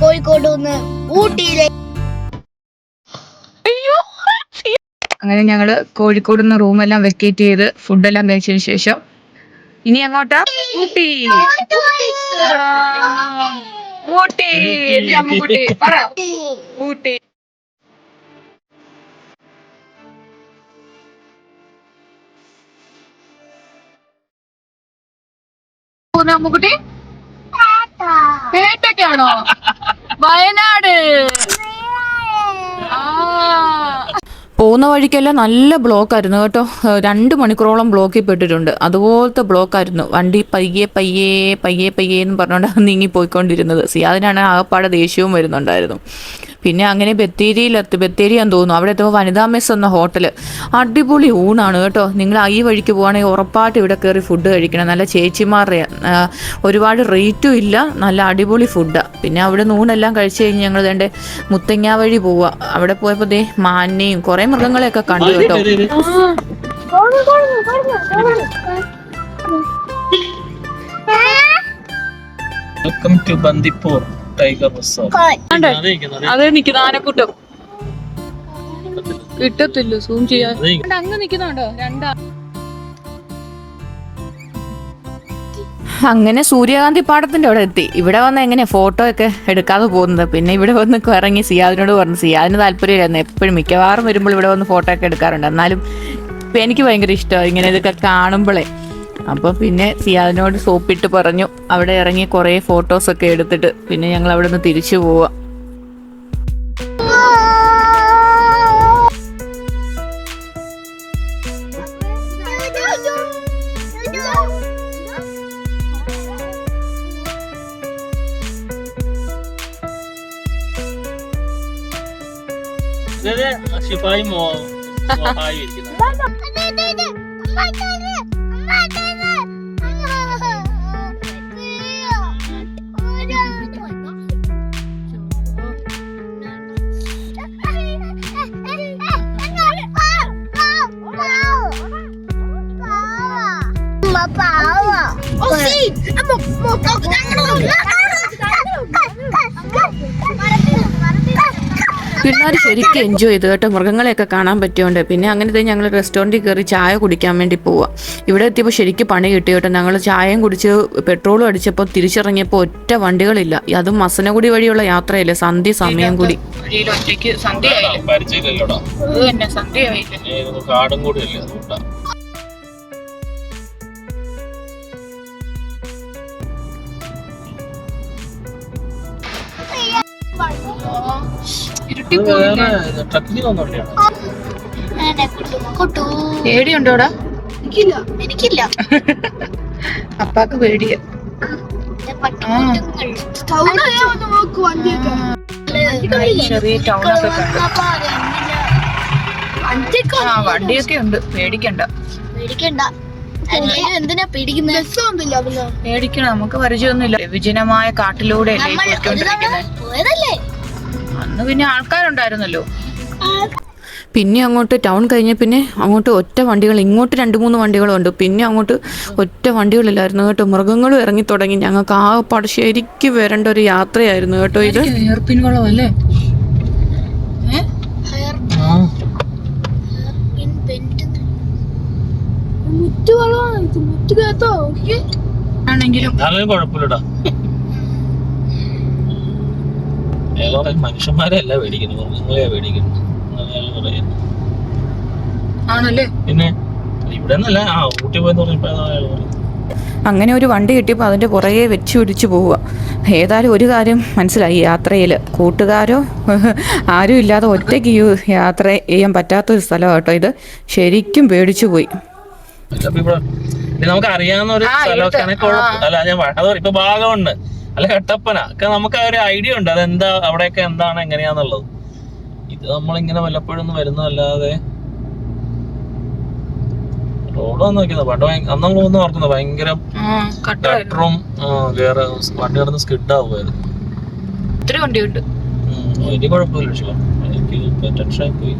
കോഴിക്കോട് നിന്ന് ഊട്ടിയിലേക്ക് അങ്ങനെ ഞങ്ങൾ കോഴിക്കോട് നിന്ന് റൂമെല്ലാം വെക്കേറ്റ് ചെയ്ത് ഫുഡെല്ലാം കഴിച്ചതിന് ശേഷം ഇനി അങ്ങോട്ടാ? ഊട്ടി. ഊട്ടി. ഊട്ടി. ഊട്ടി. അമ്മുക്കുട്ടി? പേട്ടൊക്കെയാണോ വയനാട്. പോകുന്ന വഴിക്കെല്ലാം നല്ല ബ്ലോക്ക് ആയിരുന്നു കേട്ടോ രണ്ട് മണിക്കൂറോളം ബ്ലോക്കിൽ പെട്ടിട്ടുണ്ട്. അതുപോലത്തെ ബ്ലോക്ക് ആയിരുന്നു വണ്ടി പയ്യെ പയ്യെ പയ്യെ പയ്യെ എന്ന് പറഞ്ഞുകൊണ്ട് നീങ്ങി പോയിക്കൊണ്ടിരുന്നത് സിയാദിനാണ് ആകപ്പാടെ ദേഷ്യവും വരുന്നുണ്ടായിരുന്നു. പിന്നെ അങ്ങനെ ബത്തേരിയിലെത്തി ബത്തേരിയാന്ന് തോന്നുന്നു. അവിടെ എത്തുമ്പോൾ വനിതാ മെസ് എന്ന ഹോട്ടൽ അടിപൊളി ഊണാണ് കേട്ടോ. നിങ്ങൾ ഈ വഴിക്ക് പോകുകയാണെങ്കിൽ ഉറപ്പായിട്ട് ഇവിടെ കയറി ഫുഡ് കഴിക്കണം. നല്ല ചേച്ചിമാരുടെ ഒരുപാട് റേറ്റും ഇല്ല. നല്ല അടിപൊളി ഫുഡാണ് പിന്നെ അവിടെ നിന്ന് ഊണെല്ലാം കഴിച്ച് കഴിഞ്ഞ് ഞങ്ങൾ വേണ്ട മുത്തങ്ങ വഴി പോവുക അവിടെ പോയപ്പോൾ ദേ മാനിനെയും കുറേ മൃഗങ്ങളെയൊക്കെ കണ്ടു കേട്ടോ. Welcome to Bandipur tiger reserve. അതെ നിക്കുന്ന ആനക്കൂട്ടം കിട്ടത്തില്ല സൂം ചെയ്യാൻ. അങ്ങ് നിക്കുന്നുണ്ടോ? രണ്ടാ അങ്ങനെ സൂര്യകാന്തി പാടത്തിന്റെ അവിടെ എത്തി. ഇവിടെ വന്ന് എങ്ങനെ ഫോട്ടോ ഒക്കെ എടുക്കാതെ പോകുന്നത്? പിന്നെ ഇവിടെ വന്ന് ഇറങ്ങി സിയാദിനോട് പറഞ്ഞു. സിയാദിന് താല്പര്യമില്ലായിരുന്നു. എപ്പോഴും മിക്കവാറും വരുമ്പോൾ ഇവിടെ വന്ന് ഫോട്ടോ ഒക്കെ എടുക്കാറുണ്ട്. എന്നാലും ഇപ്പം എനിക്ക് ഭയങ്കര ഇഷ്ടമാണ് ഇങ്ങനെ ഇതൊക്കെ കാണുമ്പോഴേ അപ്പോൾ പിന്നെ സിയാദിനോട് സോപ്പിട്ട് പറഞ്ഞു അവിടെ ഇറങ്ങി കുറേ ഫോട്ടോസൊക്കെ എടുത്തിട്ട് പിന്നെ ഞങ്ങൾ അവിടെ നിന്ന് തിരിച്ചു പോവാം അതെ, അതെ, ശിപായി മോ മോഹായി ഇരിക്കുന്നത് പിള്ളേർ ശരിക്കും എൻജോയ് ചെയ്തു കേട്ടോ. മൃഗങ്ങളെയൊക്കെ കാണാൻ പറ്റിയോണ്ട് പിന്നെ അങ്ങനത്തെ ഞങ്ങൾ റെസ്റ്റോറന്റിൽ കയറി ചായ കുടിക്കാൻ വേണ്ടി പോവാം. ഇവിടെ എത്തിയപ്പോൾ ശരിക്കും പണി കിട്ടി കേട്ടോ. ഞങ്ങൾ ചായയും കുടിച്ച് പെട്രോളും അടിച്ചപ്പോൾ തിരിച്ചിറങ്ങിയപ്പോൾ ഒറ്റ വണ്ടികളില്ല. അതും മസനഗുടി വഴിയുള്ള യാത്രയല്ലേ? സന്ധ്യ സമയം കൂടി. ഒറ്റയ്ക്ക് സന്ധ്യയായില്ലേ? പരിചയമില്ലല്ലോടാ എനിക്കില്ല. എനിക്കില്ല. അപ്പാക്ക് പേടിയ. ചെറിയ ടൗണൊക്കെ കണ്ടു? ആ വണ്ടിയൊക്കെ ഉണ്ട്. പേടിക്കണ്ട. പേടിക്കണ്ട. എന്തിനാ പേടിക്കുന്നത് പേടിക്കണം നമുക്ക് പരിചയമൊന്നുമില്ല. വിജനമായ കാട്ടിലൂടെ അന്ന് പിന്നെ ആൾക്കാരുണ്ടായിരുന്നല്ലോ. പിന്നെ അങ്ങോട്ട് ടൗൺ കഴിഞ്ഞ പിന്നെ അങ്ങോട്ട് ഒറ്റ വണ്ടികൾ ഇങ്ങോട്ട് രണ്ട് മൂന്ന് വണ്ടികളുണ്ട്. പിന്നെ അങ്ങോട്ട് ഒറ്റ വണ്ടികളില്ലായിരുന്നു കേട്ടോ. മൃഗങ്ങളും ഇറങ്ങി തുടങ്ങി. ഞങ്ങൾക്ക് ആ പാട് ശരിക്കും വരേണ്ട ഒരു യാത്രയായിരുന്നു കേട്ടോ ഇത്. അല്ലേ ആ. മുറ്റു വളമാണ് ഇത് മുറ്റു കേട്ടോ ആണെങ്കിലും കുഴപ്പമില്ലടാ. പറയും മനുഷ്യന്മാരെയല്ല പേടിക്കുന്നത്. മൃഗങ്ങളെയാ പേടിക്കുന്നത്. പറയുന്നത് ആണല്ലേ? പിന്നെ ഇവിടെ നിന്നല്ല ആ ഊട്ടി പോയെന്ന് പറഞ്ഞപ്പോ അയാൾ അങ്ങനെ ഒരു വണ്ടി കിട്ടിയപ്പോൾ അതിന്റെ പുറകെ വെച്ച് പിടിച്ച് പോവുക. ഏതായാലും ഒരു കാര്യം മനസ്സിലായി. യാത്രയിൽ കൂട്ടുകാരോ ആരും ഇല്ലാതെ ഒറ്റയ്ക്ക് യാത്ര ചെയ്യാൻ പറ്റാത്തൊരു സ്ഥലമാണ് കേട്ടോ ഇത്. ശരിക്കും പേടിച്ചു പോയി. ഇവിടെ നമുക്ക് അറിയാവുന്ന ഒരു സ്ഥലമൊക്കെ ആണെങ്കിൽ കുഴപ്പം അല്ല ഞാൻ ഇപ്പൊ ഭാഗമുണ്ട്. അല്ല കട്ടപ്പന. ഒക്കെ നമുക്ക് ഒരു ഐഡിയ ഉണ്ട്. അതെന്താ അവിടെയൊക്കെ എന്താണ് എങ്ങനെയാന്നുള്ളത്. ഇത് നമ്മളിങ്ങനെ വല്ലപ്പോഴും വരുന്നതല്ലാതെ റോഡ് വന്ന് നോക്കിയത്. പണ്ട് അന്ന് നമ്മൾ ഒന്ന് ഓർക്കുന്നത് ഭയങ്കര കട്ടറും ഗട്ടറും വേറെ വണ്ടി കിടന്ന് സ്കിഡ് ആവുമായിരുന്നു. ഒത്തിരി വണ്ടിയുണ്ട്. ഉം, വലിയ കുഴപ്പമില്ല പക്ഷേ എനിക്ക് ആയി പോയി.